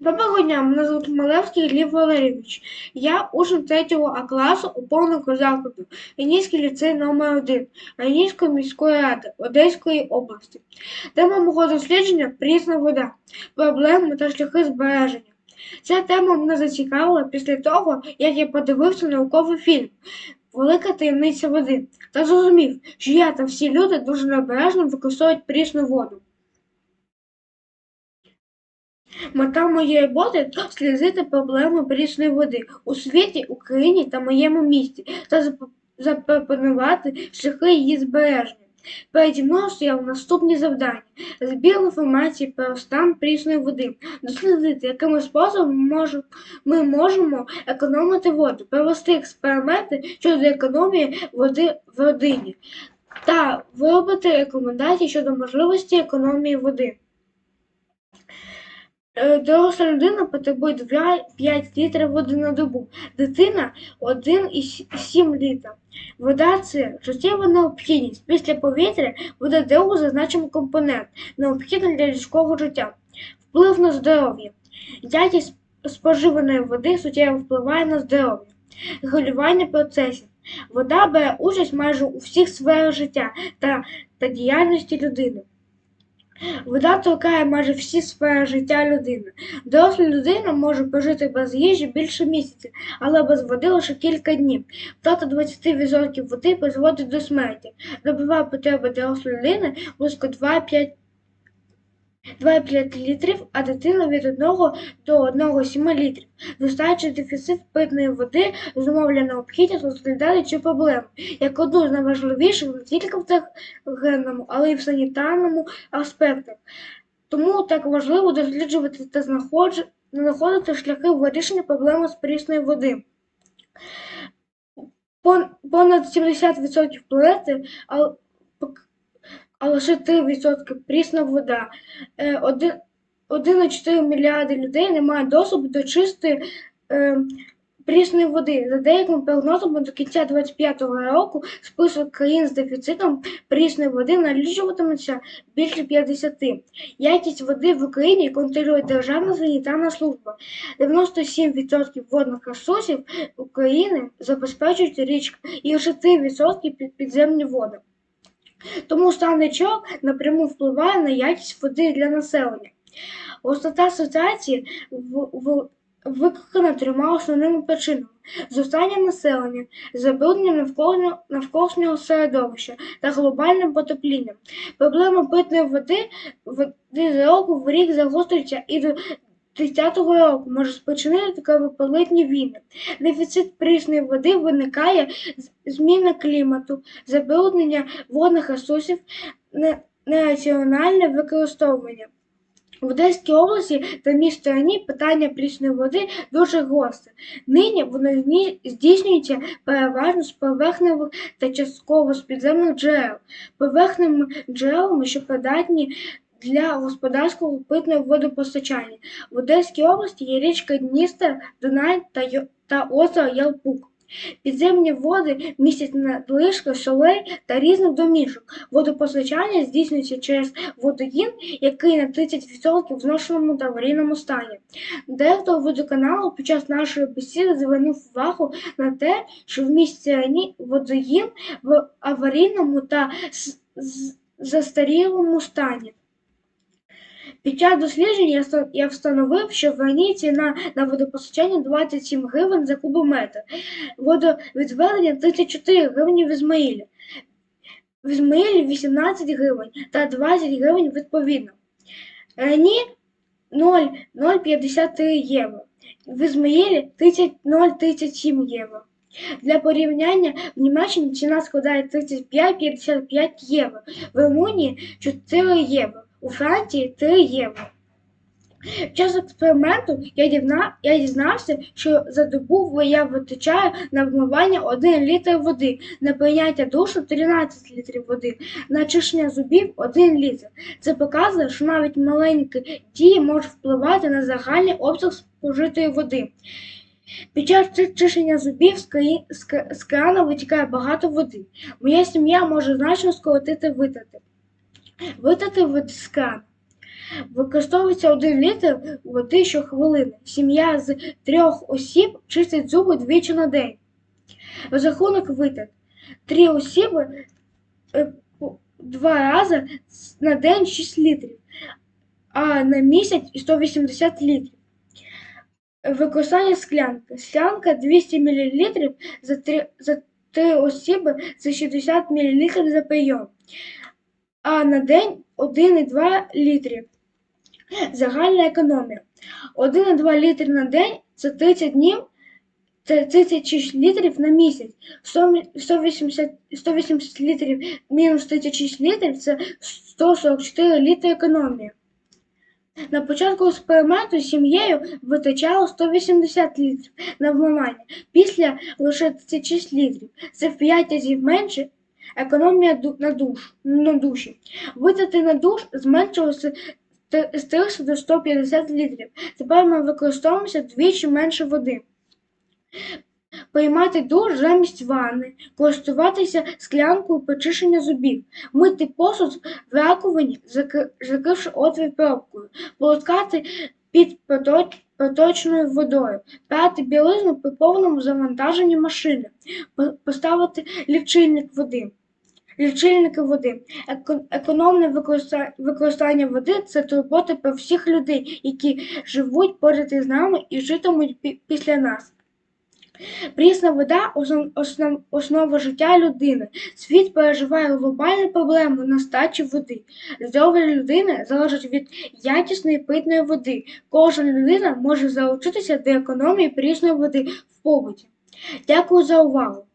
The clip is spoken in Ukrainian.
Доброго дня, мене звуть Малевський Лів Валерійович. Я учень 3 А класу опорного закладу Ленінський ліцей номер 1 Ленінської міської ради Одеської області. Тема мого дослідження прісна вода, проблеми та шляхи збереження. Ця тема мене зацікавила після того, як я подивився науковий фільм Велика таємниця води та зрозумів, що я та всі люди дуже необережно використовують прісну воду. Мета моєї роботи – слізити проблеми прісної води у світі, Україні та моєму місті та запропонувати шляхи її збереження. Переді мною стояли наступні завдання: збір інформації про стан прісної води, дослідити, якими способами ми можемо економити воду, провести експерименти щодо економії води в родині та виробити рекомендації щодо можливості економії води. Е, Доросла людина потребує 2-5 літрів води на добу, дитина 1,7 літра. Вода це життєва необхідність. Після повітря вода другий зазначений компонент, необхідний для людського життя. Вплив на здоров'я. Якість споживаної води суттєво впливає на здоров'я. Регулювання процесів. Вода бере участь майже у всіх сферах життя та, та діяльності людини. Вода торкає майже всі сфери життя людини. Доросла людина може прожити без їжі більше місяця, але без води лише кілька днів. Втрата 20% води призводить до смерті. Добива потреба дорослої людини близько 2,5 2,5 літрів, а дитина від 1 до 1,7 літрів. Достатній дефіцит питної води зумовлює необхідність розглядати цю проблему як одну з найважливіших не тільки в техногенному, але й в санітарному аспектах. Тому так важливо досліджувати та знаходити шляхи вирішення проблеми з прісною води. Понад 70% планети, а лише 3% прісна вода. Е, 1,4 мільярди людей не мають доступу до чистої е, прісної води. За деякими прогнозами, до кінця 2025 року список країн з дефіцитом прісної води налічуватиметься більше 50. Якість води в Україні контролює Державна санітарна служба. 97% водних ресурсів України забезпечують річки і лише 3% під підземні води. Тому стан річок напряму впливає на якість води для населення. Густота асоціації викликана трьома основними причинами: зростання населення, забруднення навколишнього, навколишнього середовища та глобальним потеплінням. Проблема питної води, води з року в рік загострюється і до 30-го року може спричинити кровопролитні війни. Дефіцит прісної води виникає з зміни клімату, забруднення водних ресурсів, не- нераціональне використовування. В Одеській області та місті Ані питання прісної води дуже гостре. Нині воно здійснюється переважно з поверхневих та частково з підземних джерел. Поверхневими джерелами, що придатні для господарського питного водопостачання. В Одеській області є річка Дністер, Дунай та, та озеро Ялпук. Підземні води містять надлишки солей та різних домішок. Водопостачання здійснюється через водогін, який на 30% в зношеному та аварійному стані. Директор водоканалу під час нашої бесіди звернув увагу на те, що в місті водогін в аварійному та застарілому стані. Під час дослідження я встановив, що в Рані ціна на водопостачання 27 гривень за кубометр, водовідведення 34 гривні в Ізмаїлі, в Ізмаїлі 18 гривень та 20 гривень відповідно. Рані 0,053 євро, в Ізмаїлі 30 0,37 євро. Для порівняння в Німеччині ціна складає 35-55 євро, в Румунії 4 євро, у Франції 3 євро. Під час експерименту я, дізна... я дізнався, що за добу я витрачаю на вмивання 1 літр води, на прийняття душу 13 літрів води, на чищення зубів 1 літр. Це показує, що навіть маленькі дії можуть впливати на загальний обсяг спожитої води. Під час чи- чищення зубів з крана витікає багато води. Моя сім'я може значно скоротити витрати. Витрати води з. Використовується 1 літр води щохвилини. Сім'я з трьох осіб чистить зуби двічі на день. Розрахунок витрат. Три особи е, два рази на день 6 літрів, а на місяць 180 літрів. Використання склянки. Склянка 200 мл за 3, за 3 особи це 60 мл за прийом, а на день 1,2 літри. Загальна економія. 1,2 літри на день це 30 днів, це 36 літрів на місяць. 180, 180 літрів мінус 36 літрів це 144 літри економії. На початку експерименту сім'єю витрачало 180 літрів на вмивання, після лише 36 літрів. Це в 5 разів менше економія на, душ, на душі. Витрати на душ зменшилися з 300 до 150 літрів. Тепер ми використовуємося двічі менше води. Приймати душ замість ванни, користуватися склянкою почищення зубів, мити посуд в раковині, закривши отвір пробкою, полоскати під прото- проточною водою, прати білизну при повному завантаженні машини, поставити лічильник води. Лічильники води. Економне використання води це турбота про всіх людей, які живуть поряд із нами і житимуть після нас. Прісна вода основ, основ, основа життя людини. Світ переживає глобальну проблему нестачі води. Здоров'я людини залежить від якісної питної води. Кожна людина може залучитися до економії прісної води в побуті. Дякую за увагу.